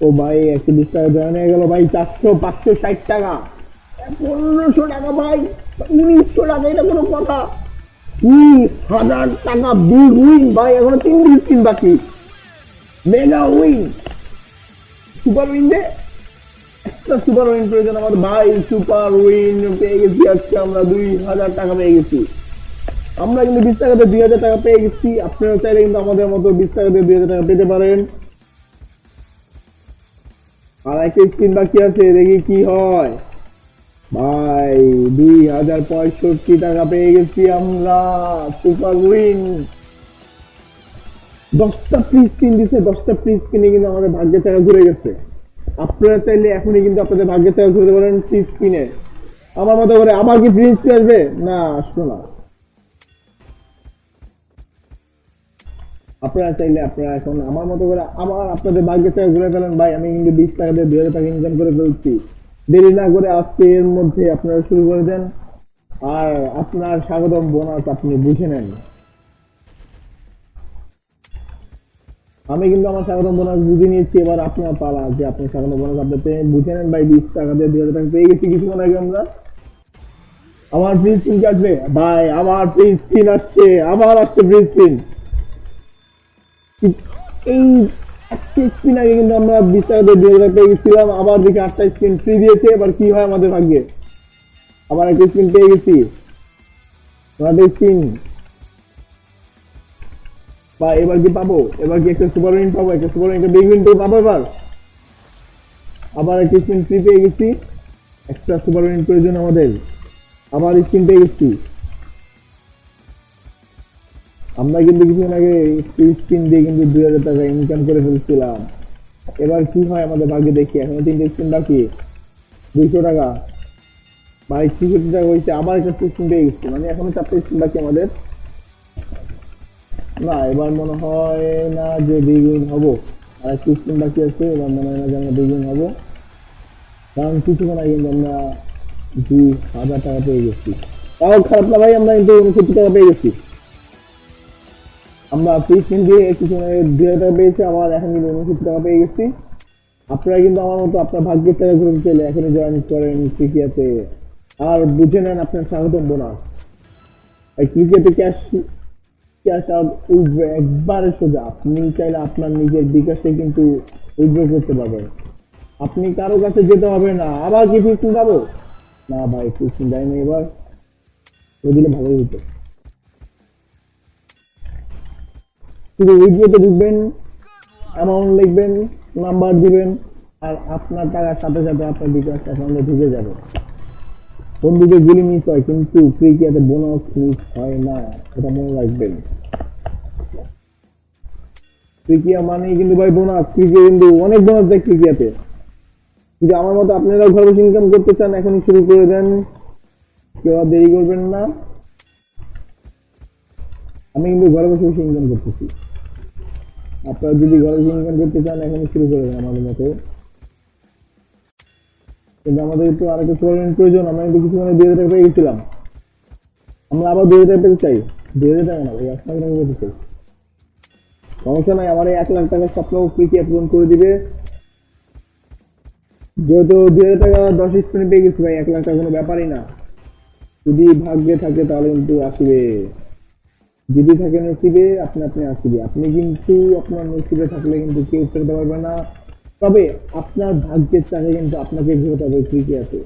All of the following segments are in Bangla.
ও ভাই, একশো বিশ টাকা জয়েন হয়ে গেল ভাই, চারশো পাঁচশো ষাট টাকা। পনেরোশো টাকা ভাই, উনিশশো টাকা, এটা কোনো কথা। উনিশ হাজার টাকা বিগ উইন ভাই, এখনও তিন দিন তিন বাকি। মেগা উইন সুপার উইন দে একটা সুপার উইন প্রয়োজন আমার ভাই সুপার উইন পেয়ে গেছি আজকে আমরা দুই হাজার টাকা পেয়ে গেছি। আমরা কিন্তু বিশ টাকাতে দুই হাজার টাকা পেয়ে গেছি, আপনারা চাইলে কিন্তু আমাদের মতো বিশ টাকাতে দুই হাজার টাকা পেতে পারেন। আর একটা স্ক্রিন বাকি আছে, দেখি কি হয়। ভাই, দুই হাজার পঁয়ষট্টি টাকা পেয়ে গেছি আমরা, সুপার উইন। দশটা পিস কিন দিছে, দশটা পিস কিনে কিন্তু আমাদের ভাগ্যের টাকা ঘুরে গেছে। আপনারা চাইলে এখনই কিন্তু আপনাদের ভাগ্যের টাকা ঘুরতে পারেন পিস কিনে আমার মতো করে আবার কি প্রিন্স আসবে? না, আসলো না। আপনারা চাইলে আপনারা এখন আমার মতো করে আমার আপনাদের ভাগ্যের টাকা ঘুরে ফেলেন। ভাই, আমি কিন্তু বিশ টাকা দিয়ে দুই হাজার টাকা ইনকাম করে ফেলছি। দেরি না করে আজকে এর মধ্যে আপনারা শুরু করে দেন। আর আপনার স্বাগতম বোনাস আপনি বুঝে নেন। আমি কিন্তু আমার স্বাগতম বোনাস বুঝে নিয়েছি। এবার আপনার পালা যে আপনি স্বাগতম বোনাস আপনি পেয়ে বুঝে নেন। ভাই, বিশ টাকা দিয়ে দুই হাজার টাকা পেয়ে গেছি কিছুক্ষণ আগে আমরা। আমার ফ্রি স্পিন কাটবে। ভাই, আমার ফ্রি স্পিন আসছে। আবার আসছে ফ্রি স্পিন এই স্পিন আগে কিন্তু আমরা টাকা পেয়ে গেছিলাম। আবার দেখি আটটা স্পিন ফ্রি দিয়েছে। এবার কি হয় আমাদের ভাগ্যে? আবার একটা স্পিন পেয়ে গেছি। স্পিন বা এবার কি পাবো? এবার কি একটা সুপার উইন পাবো? একটা সুপার বিগ পাবো এবার? আবার একটা স্পিন ফ্রি পেয়ে গেছি। একটা সুপার উইন প্রয়োজন আমাদের। আবার স্পিন পেয়ে গেছি। আমরা কিন্তু কিছুদিন আগে স্পিন দিয়ে কিন্তু দুই হাজার টাকা ইনকাম করে ফেলছিলাম। এবার কি হয় আমাদের ভাগ্যে দেখি, এখন তিনটে স্পিন বাকি। দুইশো টাকা। ছিষট্টি টাকা হয়েছে, আবার একটা স্পিন মানে এখনও চারটে স্পিন বাকি আমাদের। না, এবার মনে হয় না যে দ্বিগুণ হব। আর একটু স্পিন বাকি আছে, এবার মনে হয় না যে আমরা দ্বিগুণ হব। কারণ কিছুক্ষণ আগে কিন্তু আমরা দুই হাজার টাকা পেয়ে গেছি। তাও খারাপ না ভাই, আমরা কিন্তু উনসত্তর টাকা পেয়ে গেছি। আমরা ফিফটিন দিয়ে কিছু টাকা পেয়েছি, আমার এখন কিন্তু উনসত্তর টাকা পেয়ে গেছি। আপনারা কিন্তু আমার মতো আপনার ভাগ্যের টাকা ঘুরতে চাইলে এখনই জয়েন করেন ক্রিকেটে আর বুঝে নেন আপনার স্বাগতম বোনাস এই ক্রিকেটে ক্যাশ ক্যাশ আউট উঠবে একবারে সোজা। আপনি চাইলে আপনার নিজের বিকাশে কিন্তু উইথড্র করতে পারবেন। আপনি কারও কাছে যেতে হবে না, আবার কি ফিফটিন যাব? না ভাই ফিফটিন যায়নি এবার। ওই দিলে ভালোই হতো। শুধু উইড্রোতে ঢুকবেন অ্যামাউন্ট লিখবেন নাম্বার দিবেন, আর আপনার টাকার সাথে সাথে আপনার বিকাশ অ্যাকাউন্টে ঢুকে যাবে। বন্ধুদের গুলি মিস হয়, কিন্তু ক্রিকেটে বোনাস মিস হয় না, এটা মনে রাখবেন। ক্রিকেট মানে কিন্তু ভাই বোনাস ক্রিকেট কিন্তু অনেক বোনাস দেয় ক্রিকেটে কিন্তু আমার মতো আপনারাও ঘরে ইনকাম করতে চান, এখনই শুরু করে দেন। কেউ আর দেরি করবেন না। আমি কিন্তু ঘরে বসে বসে ইনকাম করতেছি। আপনারা যদি ঘরে বসে ইনকাম করতে চান এখনই শুরু করে দেন আমাদের মতো। কিন্তু আমাদের একটু আরেকটা সোয়ারেন্ট প্রয়োজন, আমরা কিন্তু কিছু মানে দুই হাজার টাকা গেছিলাম। আমরা আবার দুই হাজার টাকা চাই। দুই হাজার টাকা না ভাই এক লাখ টাকা পেতে চাই। সমস্যা নাই, আমার এই এক লাখ টাকার স্বপ্ন ফ্রিকে পূরণ করে দিবে। যেহেতু দুই হাজার টাকা দশ স্পিনে পেয়ে গেছি ভাই, এক লাখ টাকা কোনো ব্যাপারই না। যদি ভাগ্যে থাকে তাহলে কিন্তু আসবে। যদি থাকে নসিবে আপনি আপনি আসবে। আপনি কিন্তু আপনার নসিবে থাকলে কিন্তু কেউ ফেরতে পারবে না। তবে আপনার ভাগ্যের চাকে কিন্তু আপনাকে ঘুরতে হবে ঠিকই আছে।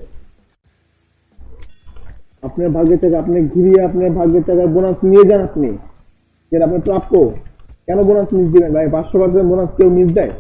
আপনার ভাগ্যের চাকে, আপনি ঘুরিয়ে আপনার ভাগ্যের চাকার বোনাস নিয়ে যান আপনি। যেটা আপনার প্রাপ্য। কেন বোনাস মিস দিবেন ভাই? পাঁচশো পার্সেন্ট বোনাস কেউ মিস দেয়?